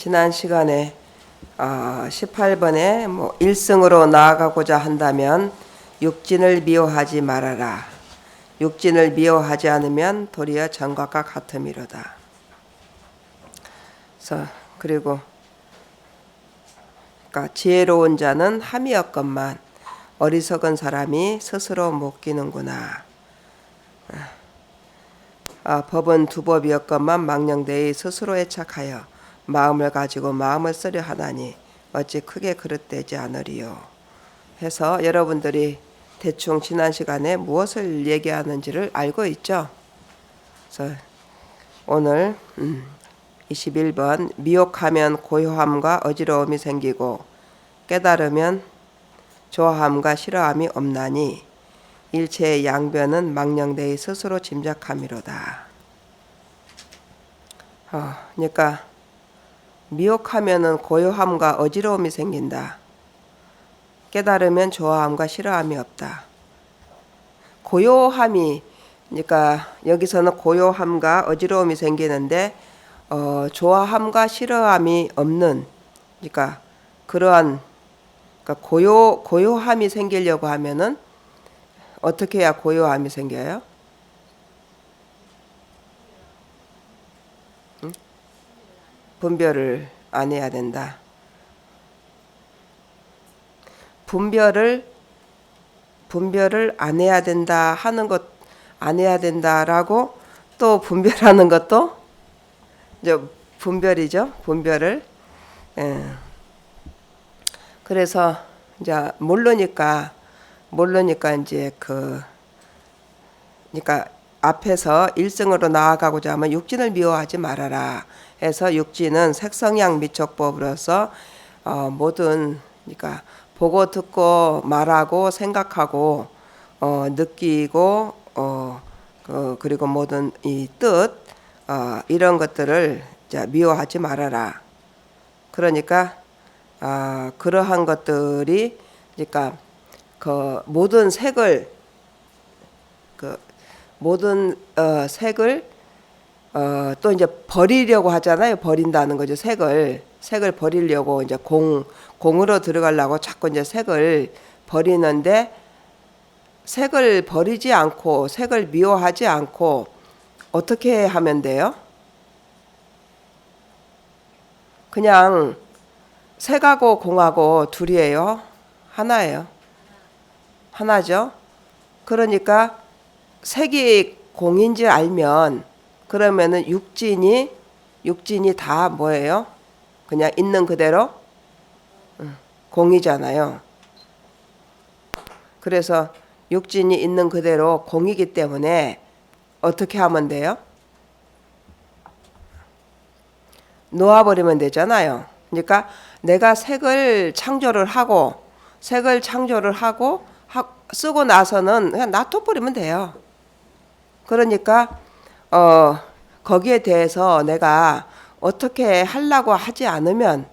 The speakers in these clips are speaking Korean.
지난 시간에 어, 18번에 뭐 1승으로 나아가고자 한다면 육진을 미워하지 말아라. 육진을 미워하지 않으면 도리어 정각과 같음이로다. 그리고 그러니까 지혜로운 자는 함이 없건만 어리석은 사람이 스스로 못 끼는구나. 아, 법은 두 법이었건만 망령되이 스스로 애착하여 마음을 가지고 마음을 쓰려 하나니 어찌 크게 그릇되지 않으리요. 해서 여러분들이 대충 지난 시간에 무엇을 얘기하는지를 알고 있죠. 그래서 오늘 음, 21번 미혹하면 고요함과 어지러움이 생기고 깨달으면 좋아함과 싫어함이 없나니 일체의 양변은 망령되이 스스로 짐작함이로다. 어, 그러니까 미혹하면은 고요함과 어지러움이 생긴다. 깨달으면 좋아함과 싫어함이 없다. 고요함이 그러니까 여기서는 고요함과 어지러움이 생기는데 어, 좋아함과 싫어함이 없는 그러니까 그러한 그러니까 고요 고요함이 생기려고 하면은 어떻게 해야 고요함이 생겨요? 분별을 안 해야 된다. 분별을 분별을 안 해야 된다 하는 것 안 해야 된다라고 또 분별하는 것도 이제 분별이죠. 분별을 예. 그래서 이제 모르니까 모르니까 이제 그 그러니까 앞에서 일승으로 나아가고자 하면 육진을 미워하지 말아라 해서 육진은 색성양 미촉법으로서 어, 모든 그러니까 보고 듣고 말하고 생각하고 어, 느끼고 어, 그, 그리고 모든 이뜻 어, 이런 것들을 자, 미워하지 말아라. 그러니까 아, 그러한 것들이 그러니까 그 모든 색을 그 모든 어, 색을 어, 또 이제 버리려고 하잖아요. 버린다는 거죠. 색을 색을 버리려고 이제 공 공으로 들어가려고 자꾸 이제 색을 버리는데 색을 버리지 않고 색을 미워하지 않고 어떻게 하면 돼요? 그냥 색하고 공하고 둘이에요. 하나예요. 하나죠. 그러니까 색이 공인지 알면 그러면은 육진이 육진이 다 뭐예요? 그냥 있는 그대로 응, 공이잖아요. 그래서 육진이 있는 그대로 공이기 때문에 어떻게 하면 돼요? 놓아버리면 되잖아요. 그러니까 내가 색을 창조를 하고 색을 창조를 하고 하, 쓰고 나서는 그냥 놔둬버리면 돼요. 그러니까 어 거기에 대해서 내가 어떻게 하려고 하지 않으면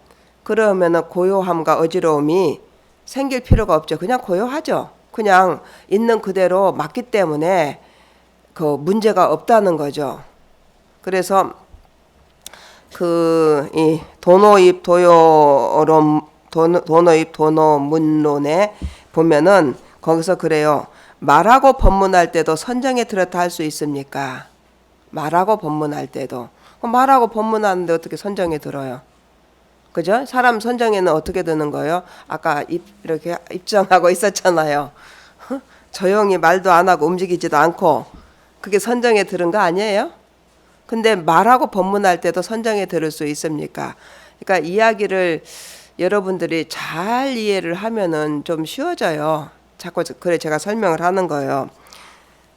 그러면은 고요함과 어지러움이 생길 필요가 없죠. 그냥 고요하죠. 그냥 있는 그대로 맞기 때문에 그 문제가 없다는 거죠. 그래서 그 이 도노입 도요론 도노, 도노입 도노문론에 보면은 거기서 그래요. 말하고 법문할 때도 선정에 들었다 할 수 있습니까? 말하고 법문할 때도 말하고 법문하는데 어떻게 선정에 들어요? 그죠? 사람 선정에는 어떻게 드는 거예요? 아까 입 이렇게 입장하고 있었잖아요. 조용히 말도 안 하고 움직이지도 않고 그게 선정에 들은 거 아니에요? 근데 말하고 법문할 때도 선정에 들을 수 있습니까? 그러니까 이야기를 여러분들이 잘 이해를 하면은 좀 쉬워져요. 자꾸 그래 제가 설명을 하는 거예요.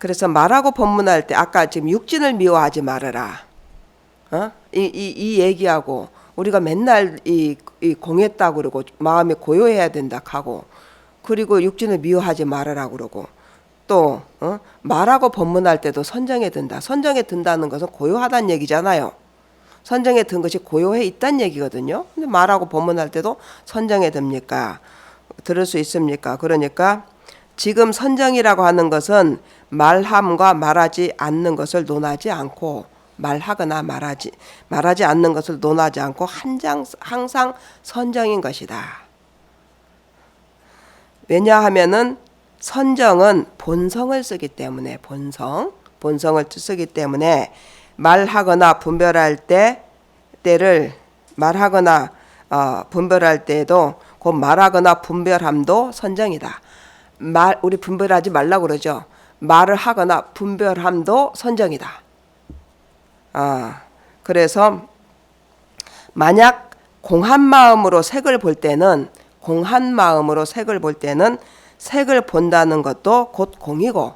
그래서 말하고 법문할 때 아까 지금 육진을 미워하지 말아라. 어? 이, 이, 이 얘기하고 우리가 맨날 이, 이 공했다 그러고 마음이 고요해야 된다 하고 그리고 육진을 미워하지 말아라 그러고 또 어? 말하고 법문할 때도 선정에 든다. 선정에 든다는 것은 고요하다는 얘기잖아요. 선정에 든 것이 고요해 있다는 얘기거든요. 근데 말하고 법문할 때도 선정에 듭니까? 들을 수 있습니까? 그러니까 지금 선정이라고 하는 것은 말함과 말하지 않는 것을 논하지 않고 말하거나 말하지 말하지 않는 것을 논하지 않고 한장 항상 선정인 것이다. 왜냐하면은 선정은 본성을 쓰기 때문에 본성 본성을 쓰기 때문에 말하거나 분별할 때 때를 말하거나 어, 분별할 때에도 그 말하거나 분별함도 선정이다. 말 우리 분별하지 말라고 그러죠. 말을 하거나 분별함도 선정이다. 아 그래서 만약 공한 마음으로 색을 볼 때는 공한 마음으로 색을 볼 때는 색을 본다는 것도 곧 공이고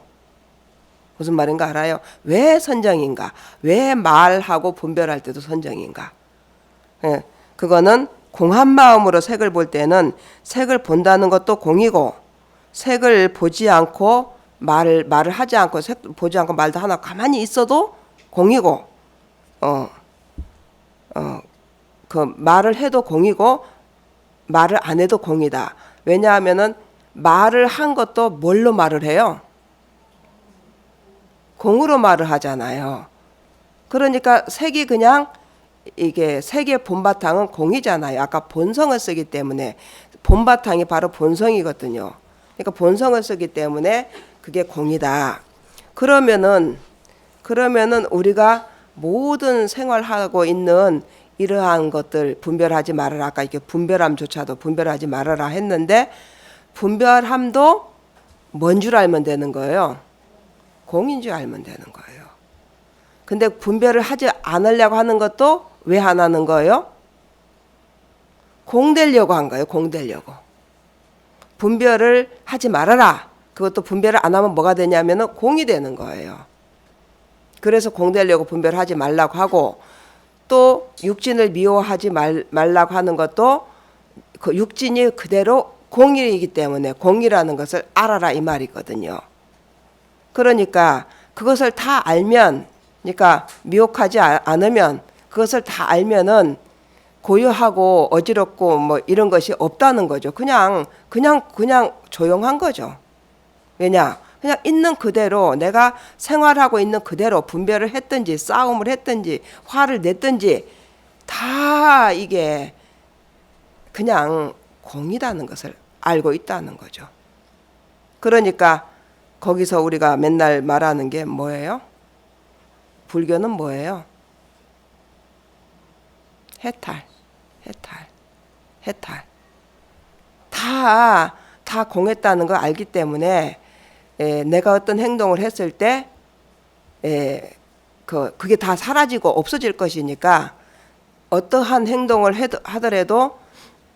무슨 말인가 알아요? 왜 선정인가? 왜 말하고 분별할 때도 선정인가? 예, 그거는 공한 마음으로 색을 볼 때는 색을 본다는 것도 공이고 색을 보지 않고 말을 말을 하지 않고 색 보지 않고 말도 하나 가만히 있어도 공이고 어 어, 그 말을 해도 공이고 말을 안 해도 공이다. 왜냐하면은 말을 한 것도 뭘로 말을 해요? 공으로 말을 하잖아요. 그러니까 색이 그냥 이게 색의 본바탕은 공이잖아요. 아까 본성을 쓰기 때문에 본바탕이 바로 본성이거든요. 그러니까 본성을 쓰기 때문에 그게 공이다. 그러면은 그러면은 우리가 모든 생활하고 있는 이러한 것들 분별하지 말아라. 아까 이렇게 분별함조차도 분별하지 말아라 했는데 분별함도 뭔 줄 알면 되는 거예요. 공인 줄 알면 되는 거예요. 근데 분별을 하지 않으려고 하는 것도 왜 안 하는 거예요? 공 되려고 한 거예요. 공 되려고. 분별을 하지 말아라. 그것도 분별을 안 하면 뭐가 되냐면은 공이 되는 거예요. 그래서 공 되려고 분별하지 말라고 하고 또 육진을 미워하지 말, 말라고 하는 것도 그 육진이 그대로 공이기 때문에 공이라는 것을 알아라 이 말이거든요. 그러니까 그것을 다 알면 그러니까 미혹하지 아- 않으면 그것을 다 알면은 고요하고 어지럽고 뭐 이런 것이 없다는 거죠. 그냥 그냥 그냥 조용한 거죠. 왜냐? 그냥 있는 그대로 내가 생활하고 있는 그대로 분별을 했든지 싸움을 했든지 화를 냈든지 다 이게 그냥 공이라는 것을 알고 있다는 거죠. 그러니까 거기서 우리가 맨날 말하는 게 뭐예요? 불교는 뭐예요? 해탈, 해탈, 해탈. 다, 다 공했다는 걸 알기 때문에 에, 내가 어떤 행동을 했을 때 에, 그, 그게 다 사라지고 없어질 것이니까 어떠한 행동을 해도, 하더라도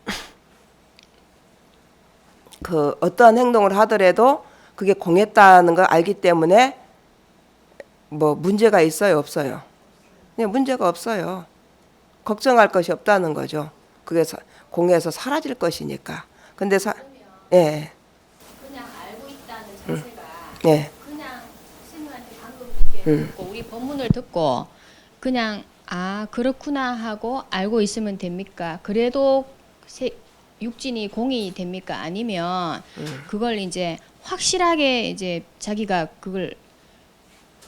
그 어떠한 행동을 하더라도 그게 공했다는 걸 알기 때문에 뭐 문제가 있어요 없어요? 네, 문제가 없어요. 걱정할 것이 없다는 거죠. 그게 사- 공에서 사라질 것이니까. 근데 사, 예, 그냥 알고 있다는 자체가 예, 그냥 스님한테 방금 이렇게 음. 우리 본문을 듣고 그냥 아 그렇구나 하고 알고 있으면 됩니까? 그래도 세, 육진이 공이 됩니까? 아니면 음. 그걸 이제 확실하게 이제 자기가 그걸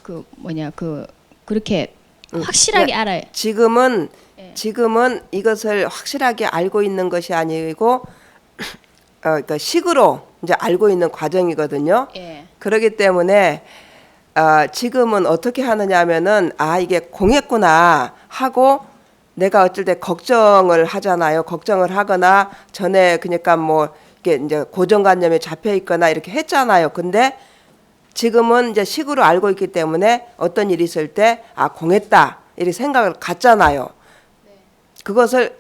그 뭐냐 그 그렇게 음. 확실하게 알아요. 지금은 예. 지금은 이것을 확실하게 알고 있는 것이 아니고 어, 그러니까 식으로 이제 알고 있는 과정이거든요. 예. 그렇기 때문에 아, 지금은 어떻게 하느냐면은 아 이게 공했구나 하고 내가 어쩔 때 걱정을 하잖아요. 걱정을 하거나 전에 그러니까 뭐 이게 이제 고정관념에 잡혀 있거나 이렇게 했잖아요. 근데 지금은 이제 식으로 알고 있기 때문에 어떤 일이 있을 때 아 공했다 이렇게 생각을 갖잖아요. 그것을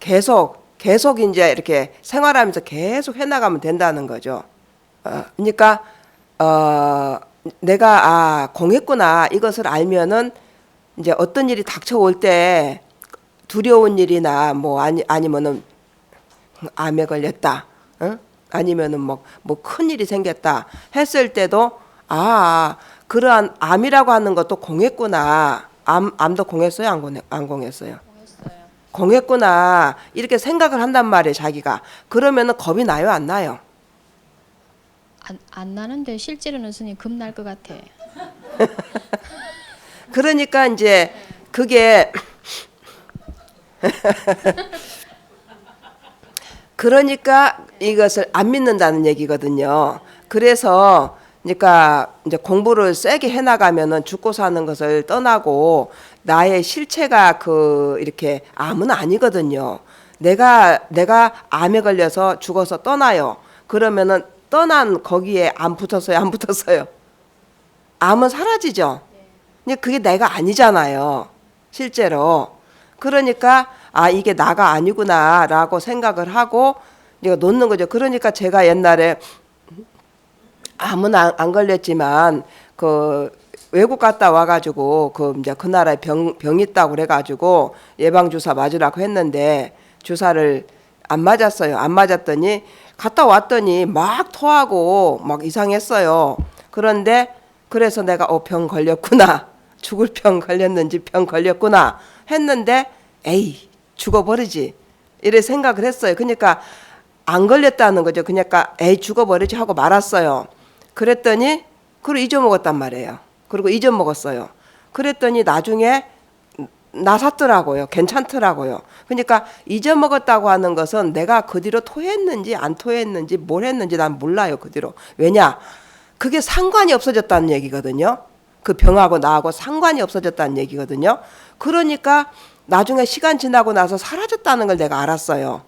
계속 계속 이제 이렇게 생활하면서 계속 해나가면 된다는 거죠. 어, 그러니까 어, 내가 아 공했구나 이것을 알면은 이제 어떤 일이 닥쳐올 때 두려운 일이나 뭐 아니 아니면은 암에 걸렸다, 응? 아니면은 뭐 뭐 큰 일이 생겼다 했을 때도 아 그러한 암이라고 하는 것도 공했구나. 암 암도 공했어요, 안 공했 안 공했어요? 했어요. 공했구나 이렇게 생각을 한단 말이에요, 자기가. 그러면은 겁이 나요, 안 나요? 안, 안 나는데 실제로는 스님 겁날 것 같아. 그러니까 이제 그게 그러니까 이것을 안 믿는다는 얘기거든요. 그래서 그러니까 이제 공부를 세게 해 나가면은 죽고 사는 것을 떠나고 나의 실체가 그 이렇게 암은 아니거든요. 내가 내가 암에 걸려서 죽어서 떠나요. 그러면은 떠난 거기에 안 붙었어요, 안 붙었어요. 암은 사라지죠. 근데 그게 내가 아니잖아요. 실제로. 그러니까 아 이게 나가 아니구나라고 생각을 하고 이거 놓는 거죠. 그러니까 제가 옛날에 암은 안, 안 걸렸지만 그 외국 갔다 와가지고 그 이제 그 나라에 병, 병 있다고 그래가지고 예방 주사 맞으라고 했는데 주사를 안 맞았어요. 안 맞았더니 갔다 왔더니 막 토하고 막 이상했어요. 그런데 그래서 내가 어 병 걸렸구나 죽을 병 걸렸는지 병 걸렸구나 했는데 에이 죽어버리지 이래 생각을 했어요. 그러니까 안 걸렸다는 거죠. 그러니까 에이 죽어버리지 하고 말았어요. 그랬더니 그걸 잊어먹었단 말이에요. 그리고 잊어먹었어요. 그랬더니 나중에 나섰더라고요. 괜찮더라고요. 그러니까 잊어먹었다고 하는 것은 내가 그 뒤로 토했는지 안 토했는지 뭘 했는지 난 몰라요. 그 뒤로. 왜냐? 그게 상관이 없어졌다는 얘기거든요. 그 병하고 나하고 상관이 없어졌다는 얘기거든요. 그러니까 나중에 시간 지나고 나서 사라졌다는 걸 내가 알았어요.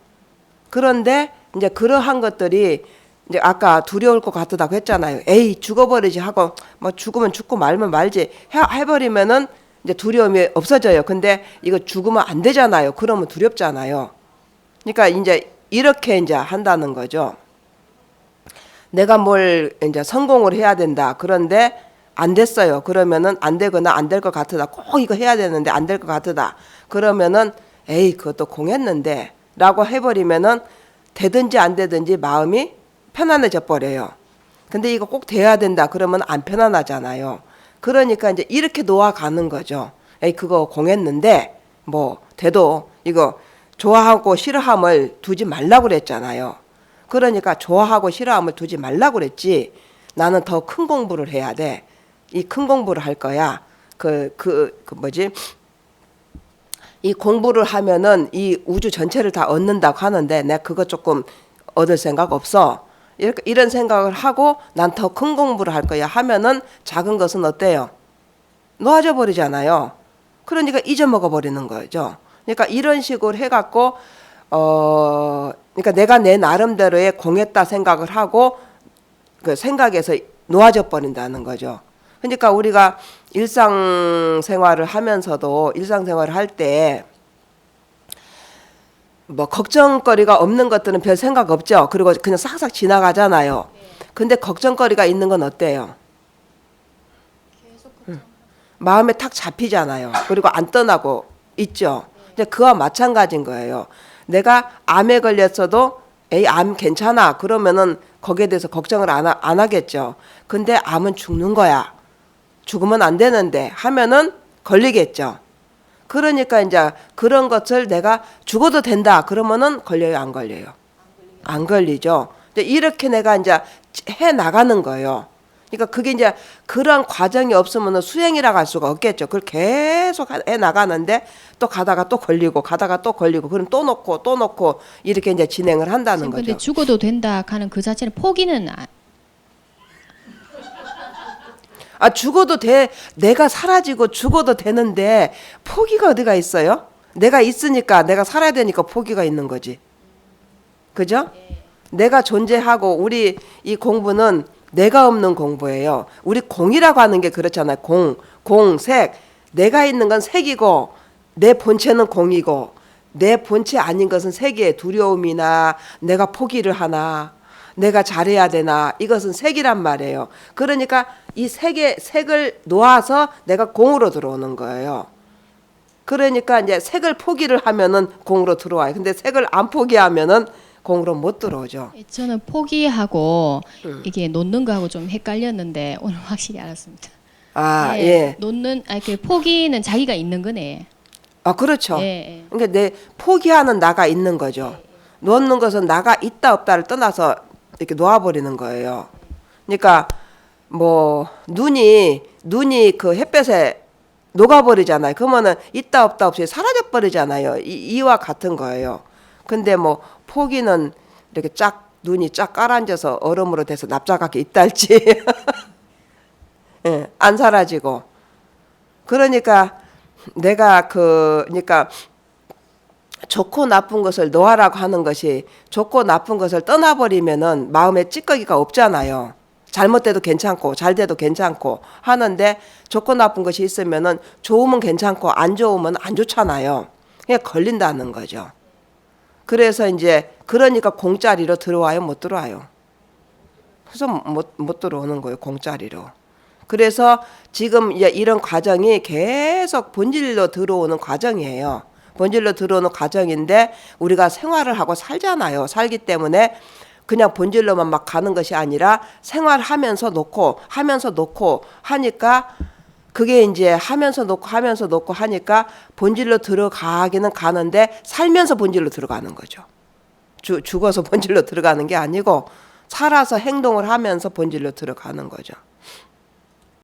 그런데 이제 그러한 것들이 이제 아까 두려울 것 같다고 했잖아요. 에이 죽어버리지 하고 뭐 죽으면 죽고 말면 말지 해, 해버리면은 이제 두려움이 없어져요. 근데 이거 죽으면 안 되잖아요. 그러면 두렵잖아요. 그러니까 이제 이렇게 이제 한다는 거죠. 내가 뭘 이제 성공을 해야 된다. 그런데 안 됐어요. 그러면은 안 되거나 안 될 것 같으다. 꼭 이거 해야 되는데 안 될 것 같으다. 그러면은 에이 그것도 공했는데 라고 해버리면은 되든지 안 되든지 마음이 편안해져 버려요. 근데 이거 꼭 돼야 된다. 그러면 안 편안하잖아요. 그러니까 이제 이렇게 놓아가는 거죠. 에이 그거 공했는데 뭐 돼도 이거 좋아하고 싫어함을 두지 말라고 그랬잖아요. 그러니까 좋아하고 싫어함을 두지 말라고 그랬지. 나는 더 큰 공부를 해야 돼. 이 큰 공부를 할 거야. 그, 그, 그 뭐지? 이 공부를 하면은 이 우주 전체를 다 얻는다고 하는데 내가 그거 조금 얻을 생각 없어. 이렇게 이런 생각을 하고 난 더 큰 공부를 할 거야 하면은 작은 것은 어때요? 놓아져 버리잖아요. 그러니까 잊어먹어 버리는 거죠. 그러니까 이런 식으로 해갖고 어 그러니까 내가 내 나름대로의 공했다 생각을 하고 그 생각에서 놓아져 버린다는 거죠. 그러니까 우리가 일상생활을 하면서도 일상생활을 할 때 뭐 걱정거리가 없는 것들은 별 생각 없죠. 그리고 그냥 싹싹 지나가잖아요. 근데 걱정거리가 있는 건 어때요? 응. 마음에 탁 잡히잖아요. 그리고 안 떠나고 있죠. 이제 그와 마찬가지인 거예요. 내가 암에 걸렸어도 에이 암 괜찮아 그러면은 거기에 대해서 걱정을 안, 하, 안 하겠죠. 근데 암은 죽는 거야. 죽으면 안 되는데 하면은 걸리겠죠. 그러니까 이제 그런 것을 내가 죽어도 된다 그러면은 걸려요 안 걸려요? 안 걸리죠. 이렇게 내가 이제 해 나가는 거예요. 그러니까 그게 이제 그런 과정이 없으면 수행이라고 할 수가 없겠죠. 그걸 계속 해 나가는데 또 가다가 또 걸리고 가다가 또 걸리고 그럼 또 놓고 또 놓고 이렇게 이제 진행을 한다는 근데 거죠. 죽어도 된다 하는 그 자체는 포기는 아, 아 죽어도 돼. 내가 사라지고 죽어도 되는데 포기가 어디가 있어요? 내가 있으니까 내가 살아야 되니까 포기가 있는 거지. 그죠? 내가 존재하고 우리 이 공부는 내가 없는 공부예요. 우리 공이라고 하는 게 그렇잖아요. 공, 공, 색. 내가 있는 건 색이고 내 본체는 공이고 내 본체 아닌 것은 색의 두려움이나 내가 포기를 하나 내가 잘해야 되나 이것은 색이란 말이에요. 그러니까 이 색의 색을 놓아서 내가 공으로 들어오는 거예요. 그러니까 이제 색을 포기를 하면은 공으로 들어와요. 근데 색을 안 포기하면은 공으로 못 들어오죠. 저는 포기하고 음. 이게 놓는 거하고 좀 헷갈렸는데 오늘 확실히 알았습니다. 아, 예, 예. 놓는 아 이렇게 포기는 자기가 있는 거네. 아, 그렇죠. 예, 예. 그러니까 내 포기하는 나가 있는 거죠. 놓는 것은 나가 있다 없다를 떠나서 이렇게 놓아버리는 거예요. 그러니까 뭐 눈이 눈이 그 햇볕에 녹아버리잖아요. 그러면은 있다 없다 없이 사라져 버리잖아요. 이, 이와 같은 거예요. 근데 뭐 포기는 이렇게 쫙 눈이 쫙 깔아앉아서 얼음으로 돼서 납작하게 있달지 예, 안 사라지고 그러니까 내가 그 그러니까 좋고 나쁜 것을 놓아라고 하는 것이 좋고 나쁜 것을 떠나버리면은 마음에 찌꺼기가 없잖아요. 잘못돼도 괜찮고 잘 돼도 괜찮고 하는데 좋고 나쁜 것이 있으면은 좋으면 괜찮고 안 좋으면 안 좋잖아요. 그냥 걸린다는 거죠. 그래서 이제 그러니까 공짜리로 들어와요, 못 들어와요. 그래서 못, 못 들어오는 거예요, 공짜리로. 그래서 지금 이런 과정이 계속 본질로 들어오는 과정이에요. 본질로 들어오는 과정인데 우리가 생활을 하고 살잖아요. 살기 때문에 그냥 본질로만 막 가는 것이 아니라 생활하면서 놓고 하면서 놓고 하니까 그게 이제 하면서 놓고 하면서 놓고 하니까 본질로 들어가기는 가는데 살면서 본질로 들어가는 거죠. 주, 죽어서 본질로 들어가는 게 아니고 살아서 행동을 하면서 본질로 들어가는 거죠.